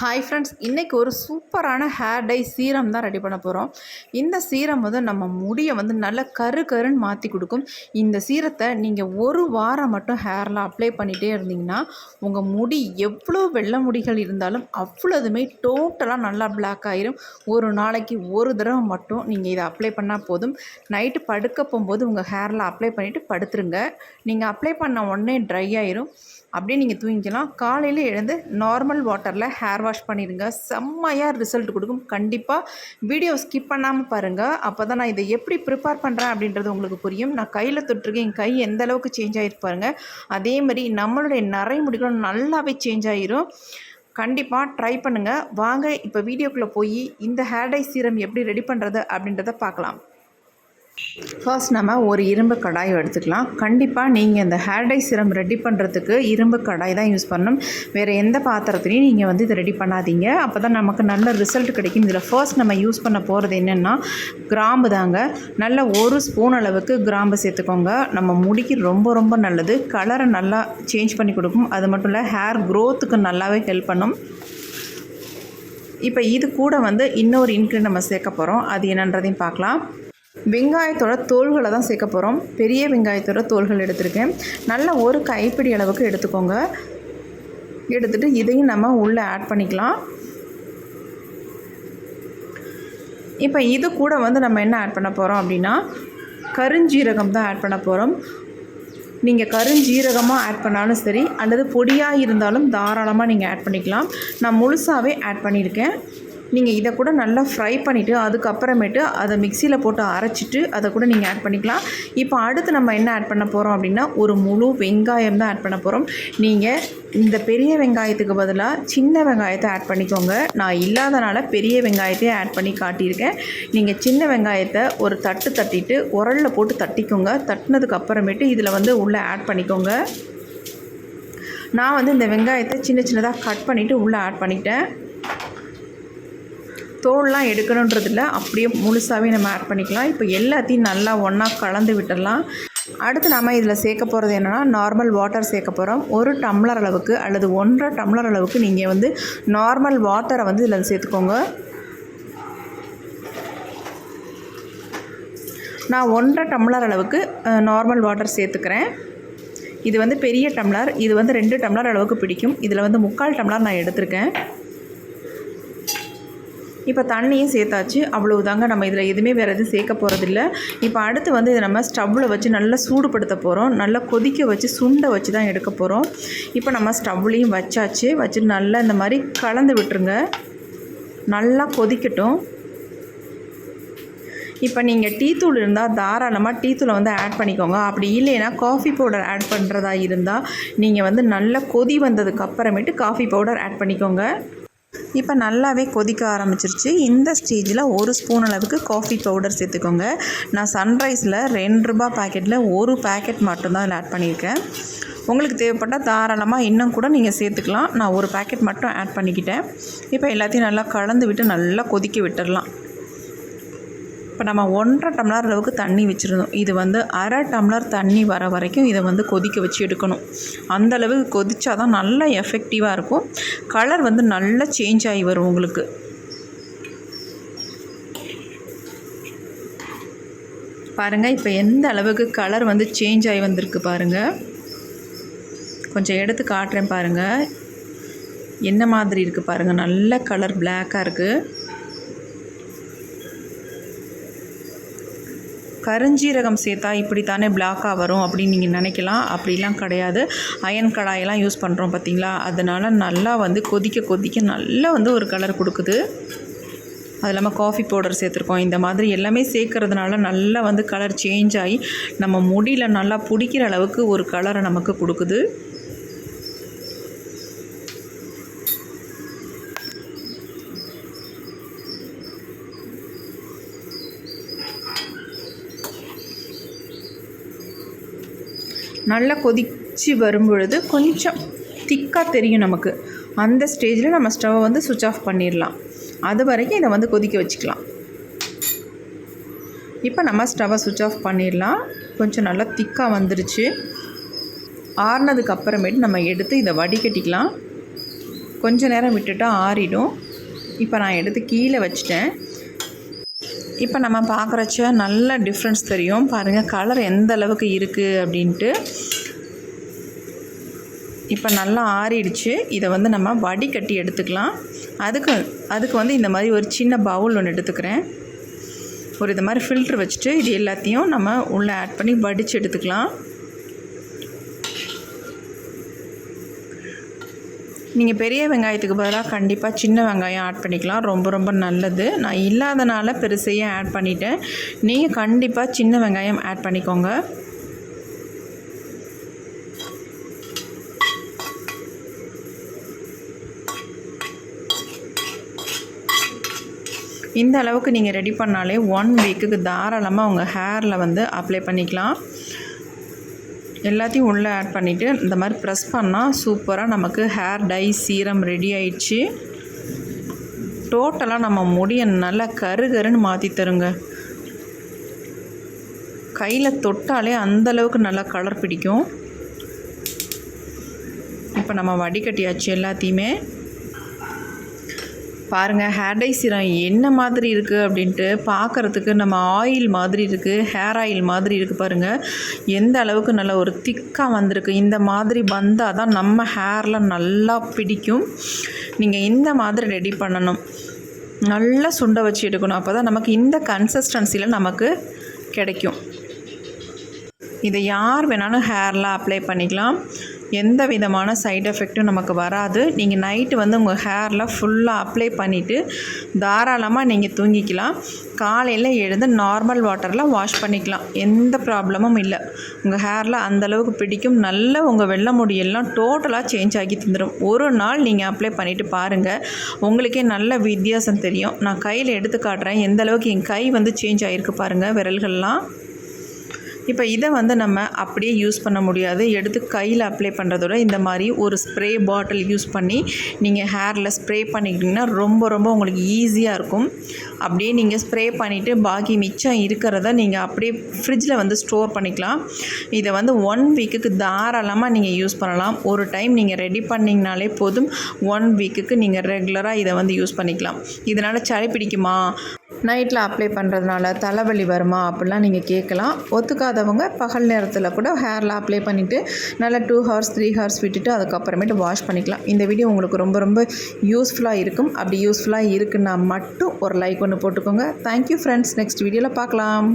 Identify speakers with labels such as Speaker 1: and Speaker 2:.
Speaker 1: Hi friends இன்றைக்கி ஒரு சூப்பரான ஹேர் டை சீரம் தான் ரெடி பண்ண போகிறோம் இந்த சீரம் வந்து நம்ம முடியை வந்து நல்ல கரு கருன்னு மாற்றி கொடுக்கும். இந்த சீரத்தை நீங்கள் ஒரு வாரம் மட்டும் ஹேரில் அப்ளை பண்ணிகிட்டே இருந்தீங்கன்னா உங்கள் முடி எவ்வளோ வெள்ளை முடிகள் இருந்தாலும் அவ்வளோதுமே டோட்டலாக நல்லா பிளாக் ஆயிரும். ஒரு நாளைக்கு ஒரு தடவை மட்டும் நீங்கள் இதை அப்ளை பண்ணால் போதும். நைட்டு படுக்க போகும்போது உங்கள் ஹேரில் அப்ளை பண்ணிவிட்டு படுத்துருங்க. நீங்கள் அப்ளை பண்ண உடனே ட்ரை ஆயிரும். அப்படியே நீங்கள் தூங்கிக்கலாம். காலையில் எழுந்து நார்மல் வாட்டரில் ஹேர் வாஷ் பண்ணிடுங்க. செம்மையாக ரிசல்ட் கொடுக்கும். கண்டிப்பாக வீடியோ ஸ்கிப் பண்ணாமல் பாருங்கள் அப்போ தான் நான் இதை எப்படி ப்ரிப்பேர் பண்ணுறேன் அப்படின்றது உங்களுக்கு புரியும். நான் கையில் தொட்டிருக்கேன். என் கை எந்த அளவுக்கு சேஞ்ச் ஆகிருப்பாருங்க அதே மாதிரி நம்மளுடைய நிறை முடிகளும் நல்லாவே சேஞ்ச் ஆகிரும் கண்டிப்பாக ட்ரை பண்ணுங்கள் வாங்க இப்போ வீடியோக்குள்ளே போய் இந்த ஹேர் டை சீரம் எப்படி ரெடி பண்ணுறது அப்படின்றத பார்க்கலாம். ஃபர்ஸ்ட் நம்ம ஒரு இரும்பு கடாய் எடுத்துக்கலாம். கண்டிப்பாக நீங்கள் இந்த ஹேர் டை சிரம் ரெடி பண்ணுறதுக்கு இரும்பு கடாய் தான் யூஸ் பண்ணணும். வேறு எந்த பாத்திரத்துலையும் நீங்கள் வந்து இதை ரெடி பண்ணாதீங்க. அப்போ தான் நமக்கு நல்ல ரிசல்ட் கிடைக்கும். இதில் ஃபர்ஸ்ட் நம்ம யூஸ் பண்ண போகிறது என்னென்னா கிராம்பு தாங்க. நல்ல ஒரு ஸ்பூன் அளவுக்கு கிராம்பு சேர்த்துக்கோங்க. நம்ம முடிக்கு ரொம்ப ரொம்ப நல்லது. கலரை நல்லா சேஞ்ச் பண்ணி கொடுக்கும். அது மட்டும் இல்லை ஹேர் க்ரோத்துக்கு நல்லாவே ஹெல்ப் பண்ணும். இப்போ இது கூட வந்து இன்னொரு இன்க்ரீட் நம்ம சேர்க்க போகிறோம் அது என்னன்றதையும் பார்க்கலாம். வெங்காயத்தோட தோள்களை தான் சேர்க்க போகிறோம் பெரிய வெங்காயத்தோட தோள்கள் எடுத்திருக்கேன். நல்ல ஒரு கைப்பிடி அளவுக்கு எடுத்துக்கோங்க. எடுத்துகிட்டு இதையும் நம்ம உள்ளே ஆட் பண்ணிக்கலாம். இப்போ இது கூட வந்து நம்ம என்ன ஆட் பண்ண போகிறோம் அப்படின்னா கருஞ்சீரகம் தான் ஆட் பண்ண போகிறோம் நீங்கள் கருஞ்சீரகமாக ஆட் பண்ணாலும் சரி அல்லது பொடியாக இருந்தாலும் தாராளமாக நீங்கள் ஆட் பண்ணிக்கலாம். நான் முழுசாகவே ஆட் பண்ணியிருக்கேன். நீங்கள் இதை கூட நல்லா ஃப்ரை பண்ணிவிட்டு அதுக்கப்புறமேட்டு அதை மிக்சியில் போட்டு அரைச்சிட்டு அதை கூட நீங்கள் ஆட் பண்ணிக்கலாம். இப்போ அடுத்து நம்ம என்ன ஆட் பண்ண போகிறோம் அப்படின்னா ஒரு முழு வெங்காயம் தான் ஆட் பண்ண போகிறோம் நீங்கள் இந்த பெரிய வெங்காயத்துக்கு பதிலாக சின்ன வெங்காயத்தை ஆட் பண்ணிக்கோங்க. நான் இல்லாதனால பெரிய வெங்காயத்தையே ஆட் பண்ணி காட்டியிருக்கேன். நீங்கள் சின்ன வெங்காயத்தை ஒரு தட்டு தட்டிட்டு உரலில் போட்டு தட்டிக்கோங்க. தட்டினதுக்கு அப்புறமேட்டு இதில் வந்து உள்ளே ஆட் பண்ணிக்கோங்க. நான் வந்து இந்த வெங்காயத்தை சின்ன சின்னதாக கட் பண்ணிவிட்டு உள்ளே ஆட் பண்ணிட்டேன். தோல்லாம் எடுக்கணுன்றதில்ல அப்படியே முழுசாகவே நம்ம ஆட் பண்ணிக்கலாம். இப்போ எல்லாத்தையும் நல்லா ஒன்றா கலந்து விட்டுடலாம். அடுத்து நம்ம இதில் சேர்க்க போகிறது என்னென்னா நார்மல் வாட்டர் சேர்க்க போகிறோம் ஒரு டம்ளர் அளவுக்கு அல்லது ஒன்றரை டம்ளர் அளவுக்கு நீங்கள் வந்து நார்மல் வாட்டரை வந்து இதில் சேர்த்துக்கோங்க. நான் ஒன்றரை டம்ளர் அளவுக்கு நார்மல் வாட்டர் சேர்த்துக்கிறேன். இது வந்து பெரிய டம்ளர் இது வந்து ரெண்டு டம்ளர் அளவுக்கு பிடிக்கும். இதில் வந்து முக்கால் டம்ளர் நான் எடுத்திருக்கேன். இப்போ தண்ணியும் சேர்த்தாச்சு. அவ்வளவுதாங்க. நம்ம இதில் எதுவுமே வேறு எதுவும் சேர்க்க போகிறதில்ல இப்போ அடுத்து வந்து இதை நம்ம ஸ்டவ்வில் வச்சு நல்லா சூடுபடுத்த போகிறோம் நல்லா கொதிக்க வச்சு சுண்டை வச்சு தான் எடுக்க போகிறோம் இப்போ நம்ம ஸ்டவ்லேயும் வச்சாச்சு. வச்சு நல்லா இந்த மாதிரி கலந்து விட்டுருங்க. நல்லா கொதிக்கட்டும். இப்போ நீங்கள் டீ தூள் இருந்தால் தாராளமாக டீ தூளை வந்து ஆட் பண்ணிக்கோங்க. அப்படி இல்லைன்னா காஃபி பவுடர் ஆட் பண்ணுறதா இருந்தால் நீங்கள் வந்து நல்லா கொதி வந்ததுக்கு அப்புறமேட்டு காஃபி பவுடர் ஆட் பண்ணிக்கோங்க. இப்போ நல்லாவே கொதிக்க ஆரம்பிச்சிருச்சு. இந்த ஸ்டேஜில் ஒரு ஸ்பூன் அளவுக்கு காஃபி பவுடர் சேர்த்துக்கோங்க. நான் சன்ரைஸில் ரெண்டு ரூபா பேக்கெட்டில் ஒரு பேக்கெட் மட்டும்தான் அதில் ஆட் பண்ணியிருக்கேன். உங்களுக்கு தேவைப்பட்டால் தாராளமாக இன்னும் கூட நீங்கள் சேர்த்துக்கலாம். நான் ஒரு பேக்கெட் மட்டும் ஆட் பண்ணிக்கிட்டேன். இப்போ எல்லாத்தையும் நல்லா கலந்து விட்டு நல்லா கொதிக்க விட்டுடலாம் இப்போ நம்ம ஒன்றரை டம்ளர் அளவுக்கு தண்ணி வச்சுருந்தோம். இது வந்து அரை டம்ளர் தண்ணி வர வரைக்கும் இதை வந்து கொதிக்க வச்சு எடுக்கணும். அந்த அளவுக்கு கொதிச்சா தான் நல்லா எஃபெக்டிவாக இருக்கும். கலர் வந்து நல்லா சேஞ்ச் ஆகி வரும் உங்களுக்கு. பாருங்கள் இப்போ எந்த அளவுக்கு கலர் வந்து சேஞ்ச் ஆகி வந்திருக்கு பாருங்கள் கொஞ்சம் எடுத்து காட்டுறேன் பாருங்கள் என்ன மாதிரி இருக்குது பாருங்கள் நல்ல கலர் பிளாக்காக இருக்குது கருஞ்சீரகம் சேர்த்தா இப்படி தானே பிளாக்காக வரும் அப்படின்னு நீங்கள் நினைக்கலாம். அப்படிலாம் கிடையாது. அயன் கடாயெல்லாம் யூஸ் பண்ணுறோம் பார்த்தீங்களா அதனால் நல்லா வந்து கொதிக்க கொதிக்க நல்லா வந்து ஒரு கலர் கொடுக்குது. அது இல்லாமல் காஃபி பவுடர் சேர்த்துருக்கோம். இந்த மாதிரி எல்லாமே சேர்க்கறதுனால நல்லா வந்து கலர் சேஞ்ச் ஆகி நம்ம முடியில் நல்லா பிடிக்கிற அளவுக்கு ஒரு கலரை நமக்கு கொடுக்குது. நல்லா கொதித்து வரும்பொழுது கொஞ்சம் திக்காக தெரியும் நமக்கு. அந்த ஸ்டேஜில் நம்ம ஸ்டவ்வை வந்து சுவிட்ச் ஆஃப் பண்ணிடலாம் அது வரைக்கும் இதை வந்து கொதிக்க வச்சுக்கலாம். இப்போ நம்ம ஸ்டவ்வை சுவிட்ச் ஆஃப் பண்ணிடலாம் கொஞ்சம் நல்லா திக்காக வந்துருச்சு. ஆறுனதுக்கு அப்புறமேட்டு நம்ம எடுத்து இதை வடிகட்டிக்கலாம். கொஞ்ச நேரம் விட்டுட்டா ஆறிடும். இப்போ நான் எடுத்து கீழே வச்சிட்டேன். இப்போ நம்ம பார்க்குறச்ச நல்ல டிஃப்ரென்ஸ் தெரியும். பாருங்கள் கலர் எந்த அளவுக்கு இருக்குது அப்படின்ட்டு. இப்போ நல்லா ஆறிடுச்சு. இதை வந்து நம்ம வடிகட்டி எடுத்துக்கலாம். அதுக்கு அதுக்கு வந்து இந்த மாதிரி ஒரு சின்ன பவுல் ஒன்று எடுத்துக்கிறேன். ஒரு இது மாதிரி ஃபில்ட்ரு வச்சுட்டு இது எல்லாத்தையும் நம்ம உள்ளே ஆட் பண்ணி வடித்து எடுத்துக்கலாம். நீங்கள் பெரிய வெங்காயத்துக்கு பதிலாக கண்டிப்பாக சின்ன வெங்காயம் ஆட் பண்ணிக்கலாம். ரொம்ப ரொம்ப நல்லது. நான் இல்லாதனால பெருசையே ஆட் பண்ணிட்டேன். நீங்கள் கண்டிப்பாக சின்ன வெங்காயம் ஆட் பண்ணிக்கோங்க. இந்த அளவுக்கு நீங்கள் ரெடி பண்ணாலே ஒன் வீக்குக்கு தாராளமாக உங்கள் ஹேரில் வந்து அப்ளை பண்ணிக்கலாம். எல்லாத்தையும் உள்ளே ஆட் பண்ணிவிட்டு இந்த மாதிரி ப்ரெஸ் பண்ணால் சூப்பராக நமக்கு ஹேர் டை சீரம் ரெடி ஆயிடுச்சு. டோட்டலாக நம்ம முடியை நல்லா கரு கருன்னு மாற்றி தருங்க. கையில் தொட்டாலே அந்தளவுக்கு நல்லா கலர் பிடிக்கும். இப்போ நம்ம வடிகட்டியாச்சு எல்லாத்தையுமே. பாருங்கள் ஹேர் டை சீரம் என்ன மாதிரி இருக்குது அப்படின்ட்டு பார்க்குறதுக்கு நம்ம ஆயில் மாதிரி இருக்குது ஹேர் ஆயில் மாதிரி இருக்குது பாருங்கள் எந்த அளவுக்கு நல்ல ஒரு திக்காக வந்திருக்கு. இந்த மாதிரி வந்தால் தான் நம்ம ஹேரில் நல்லா பிடிக்கும். நீங்கள் இந்த மாதிரி ரெடி பண்ணணும். நல்லா சுண்ட வச்சு எடுக்கணும். அப்போ தான் நமக்கு இந்த கன்சிஸ்டன்சியில் நமக்கு கிடைக்கும். இதை யார் வேணாலும் ஹேர்லாம் அப்ளை பண்ணிக்கலாம். எந்த விதமான சைடு எஃபெக்ட்டும் நமக்கு வராது. நீங்கள் நைட்டு வந்து உங்கள் ஹேரில் ஃபுல்லாக அப்ளை பண்ணிவிட்டு தாராளமாக நீங்கள் தூங்கிக்கலாம். காலையில் எழுந்து நார்மல் வாட்டரில் வாஷ் பண்ணிக்கலாம். எந்த ப்ராப்ளமும் இல்லை. உங்கள் ஹேரில் அந்தளவுக்கு பிடிக்கும். நல்ல உங்கள் வெள்ளை முடியெல்லாம் டோட்டலாக சேஞ்ச் ஆகி தந்துடும் ஒரு நாள் நீங்கள் அப்ளை பண்ணிவிட்டு பாருங்கள் உங்களுக்கே நல்ல வித்தியாசம் தெரியும். நான் கையில் எடுத்து காட்டுறேன். எந்த அளவுக்கு என் கை வந்து சேஞ்ச் ஆகிருக்கு பாருங்கள் விரல்கள்லாம். இப்போ இதை வந்து நம்ம அப்படியே யூஸ் பண்ண முடியாது. எடுத்து கையில் அப்ளை பண்ணுறதோட இந்த மாதிரி ஒரு ஸ்ப்ரே பாட்டில் யூஸ் பண்ணி நீங்கள் ஹேரில் ஸ்ப்ரே பண்ணிக்கிட்டிங்கன்னா ரொம்ப ரொம்ப உங்களுக்கு ஈஸியாக இருக்கும். அப்படியே நீங்கள் ஸ்ப்ரே பண்ணிவிட்டு பாக்கி மிச்சம் இருக்கிறத நீங்கள் அப்படியே ஃப்ரிட்ஜில் வந்து ஸ்டோர் பண்ணிக்கலாம். இதை வந்து ஒன் வீக்குக்கு தாராளமாக நீங்கள் யூஸ் பண்ணலாம். ஒரு டைம் நீங்கள் ரெடி பண்ணிங்கனாலே போதும். ஒன் வீக்குக்கு நீங்கள் ரெகுலராக இதை வந்து யூஸ் பண்ணிக்கலாம். இதனால் சளி பிடிக்குமா? நைட்டில் அப்ளை பண்ணுறதுனால தலைவலி வருமா அப்படிலாம் நீங்கள் கேட்கலாம். ஒத்துக்காதவங்க பகல் நேரத்தில் கூட ஹேரில் அப்ளை பண்ணிவிட்டு நல்லா டூ ஹவர்ஸ் த்ரீ ஹவர்ஸ் விட்டுட்டு அதுக்கப்புறமேட்டு வாஷ் பண்ணிக்கலாம். இந்த வீடியோ உங்களுக்கு ரொம்ப ரொம்ப யூஸ்ஃபுல்லாக இருக்கும். அப்படி யூஸ்ஃபுல்லாக இருக்குன்னா மட்டும் ஒரு லைக் ஒன்று போட்டுக்கோங்க. தேங்க்யூ ஃப்ரெண்ட்ஸ் நெக்ஸ்ட் வீடியோவில் பார்க்கலாம்.